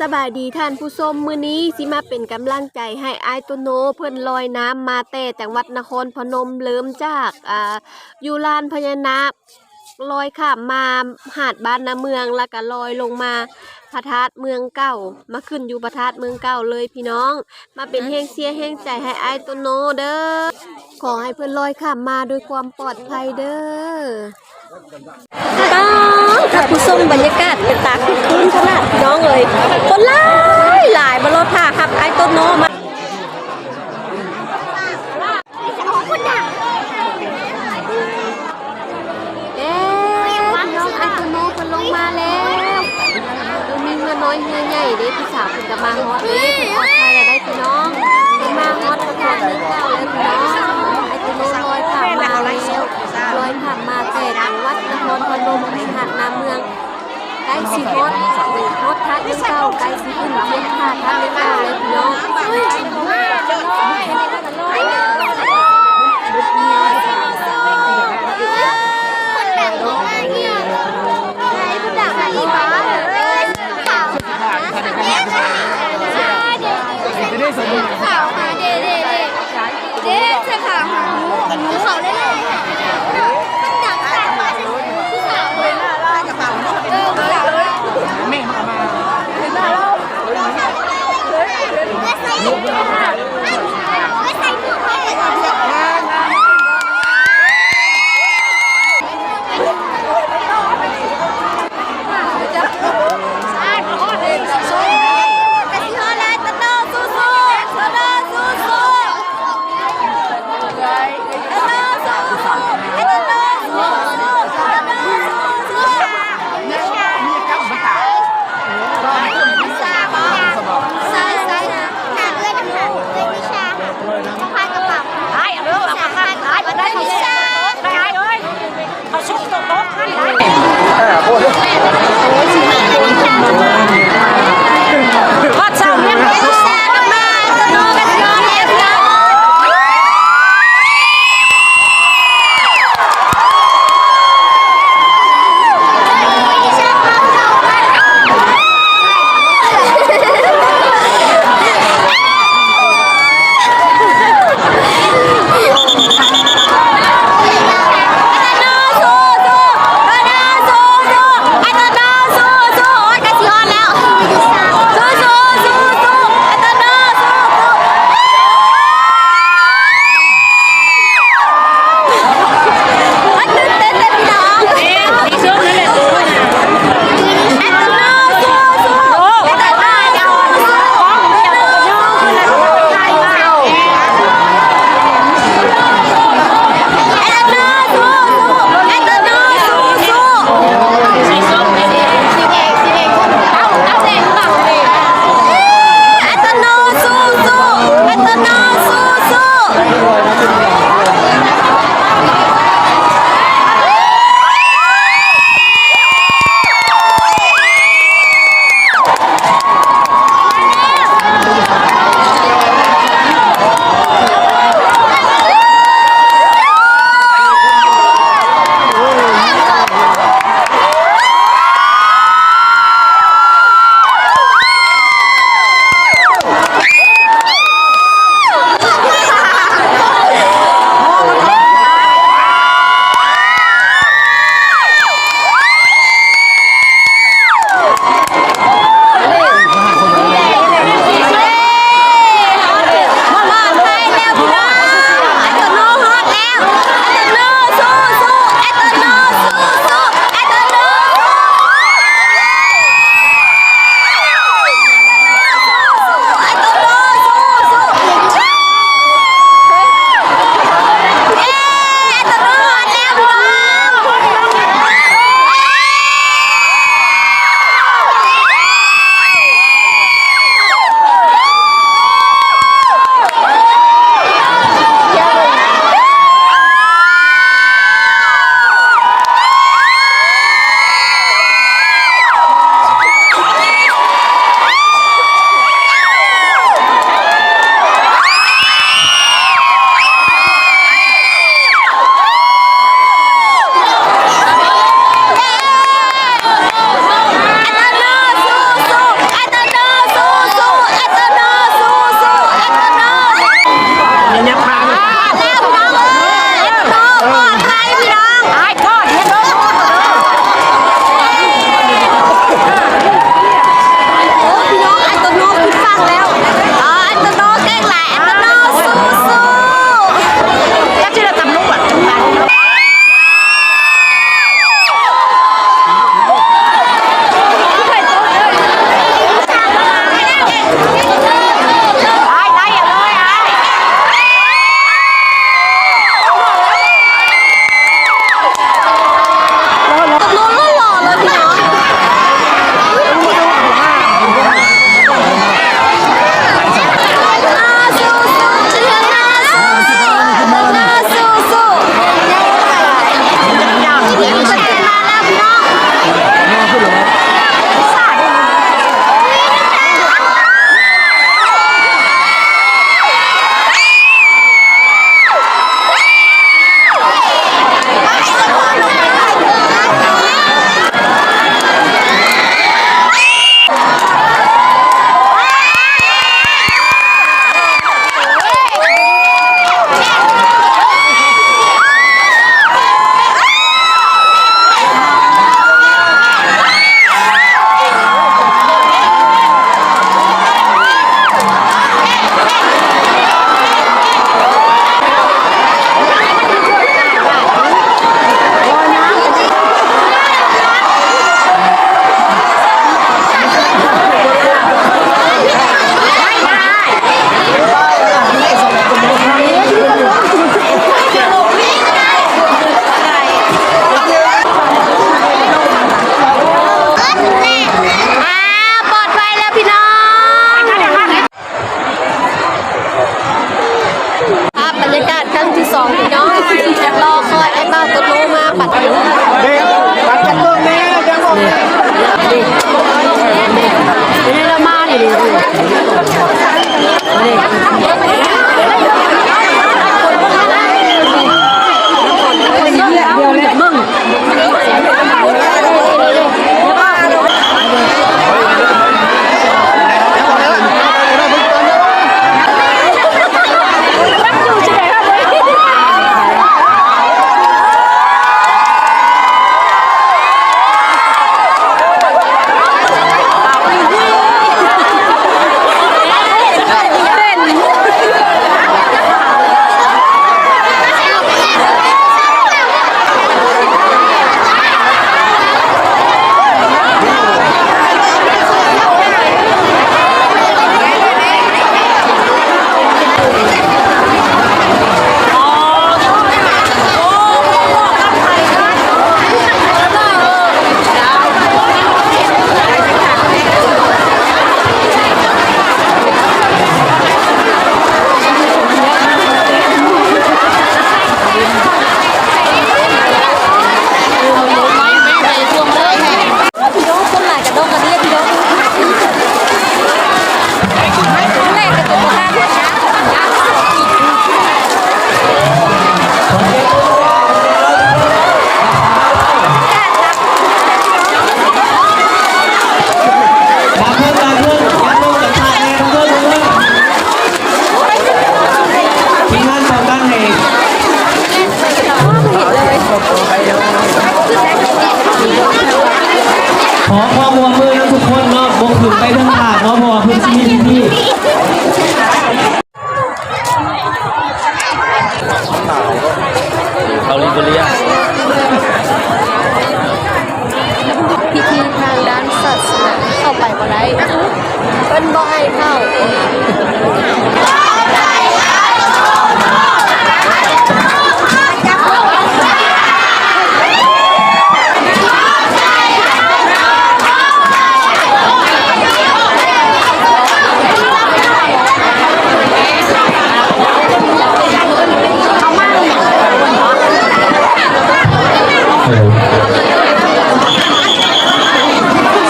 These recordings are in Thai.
สบายดีท่านผู้ชมมื้อนี้สิมาเป็นกำลังใจให้อายตัวโนเพิ่นลอยน้ำมาแต่จังหวัดนครพนมเริ่มจากอ่าอยู่ลานพญานาคลอยข้ามมาหาดบ้านนาเมืองแล้วก็ลอยลงมาพระธาตุเมืองเก่า มาขึ้นอยู่พระธาตุเมืองเก่าเลยพี่น้อง มาเป็นแห้งเสียแห้งใจให้อายตัวโนเด้อขอให้เพิ่อนลอยข้ามมาด้วยความปลอดภัยเด้อ ต้องถ้าผู้ชมบรรยากาศเป็นตาคึกคืนขนาดน้องเลยคนหลายหลายบรถท่าครับไอ้ต้นโนมาเอ๊ะน้องไอ้ต้นโนเพิ่นลงมาแล้วดูมีเงินน้อยเงินใหญ่เด้พี่สาวเพิ่นก็มาฮอดเด้เพิ่นปลอดภัยแล้วได้พี่น้องเพิ่นมาฮอดประมาณนี้เก้าแล้วพี่ ไกซื้อื่นมาเป็นผ้าทับเป็นผ้าเลยพี่น้องเฮ้ยของแม่จะร้อยอันี้ก็จะร้อยเด็กจะขาหาหนูหนูเขาเล่นเลย Não, não, não. 哎，我这。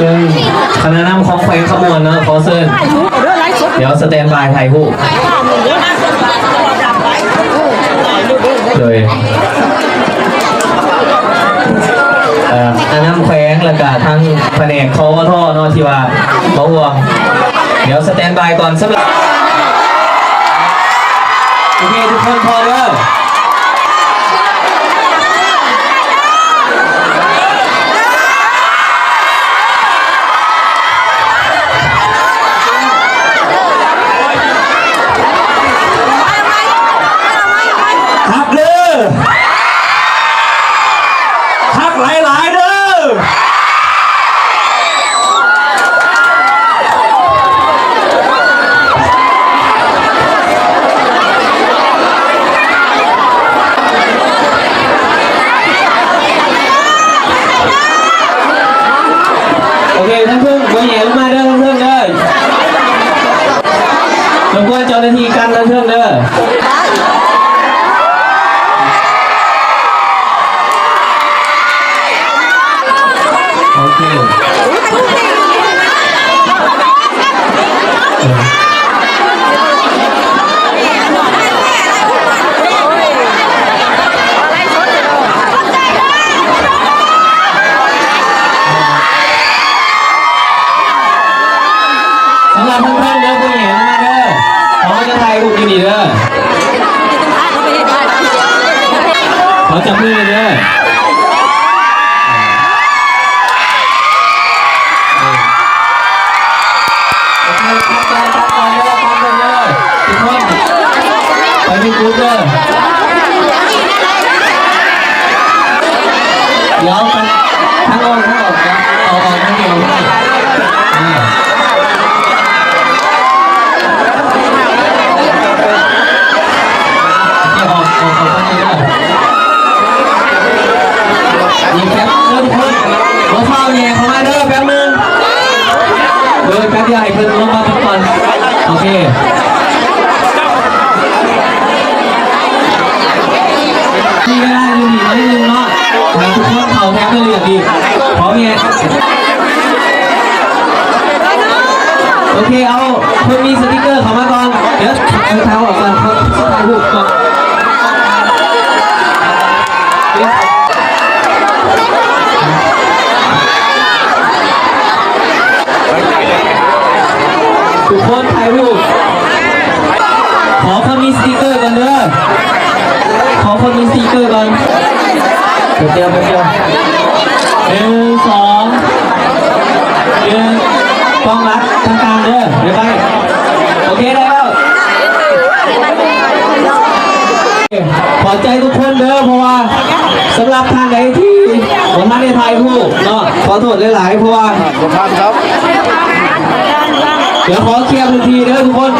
ซึ่งคณะนำของแขวงขมวนเนาะขอเชิญเดี๋ยวสแตนบายถ่ายรูปโดยเอ่อคณะนำแขวงแล้วก็ทั้งแผนกคอวทเนาะที่ว่าบ่ห่วงเดี๋ยวสแตนบายก่อนสำหรับโอเคทุกคนพอเด้อ ครับเด้อครับหลายๆเด้อโอเคท่านเพิ่งเบอร์ใหญ่ลงมาเด้อท่านเพิ่งเด้อรบกว นเจ้าหน้าที่กันท่านเพิ่งเด้อเคสำหรับเพื่อนๆเด้อผู้ใหญ่มาเด้อขอจะถ่ายรูปดีๆเด้อ ขอจับ โอเคเอาเพิ่นมีสติกเกอร์เขามาก่อนเดี๋ยวเอาเท้าออกก่อนเขาถ่ายรูปก่อนทุกคนถ่ายรูปขอคนมีสติกเกอร์กันเด้อขอคนมีสติกเกอร์ก่อนเดี๋ยวเดียวเดี๋ยวเยวหนึ่งสองหนึ่งต้องรัดทางกลาง เด้อเดี๋ยวไปโอเคได้แล้วขอใจทุกคนเด้อเพราะว่าสำหรับท่านใดที่ผมท่านได้ถ่ายรูปเนาะขอโทษหลายๆเพราะว่าขอบคุณครับ เดี๋ยวขอเคลียร์พื้นที่เด้อทุกคน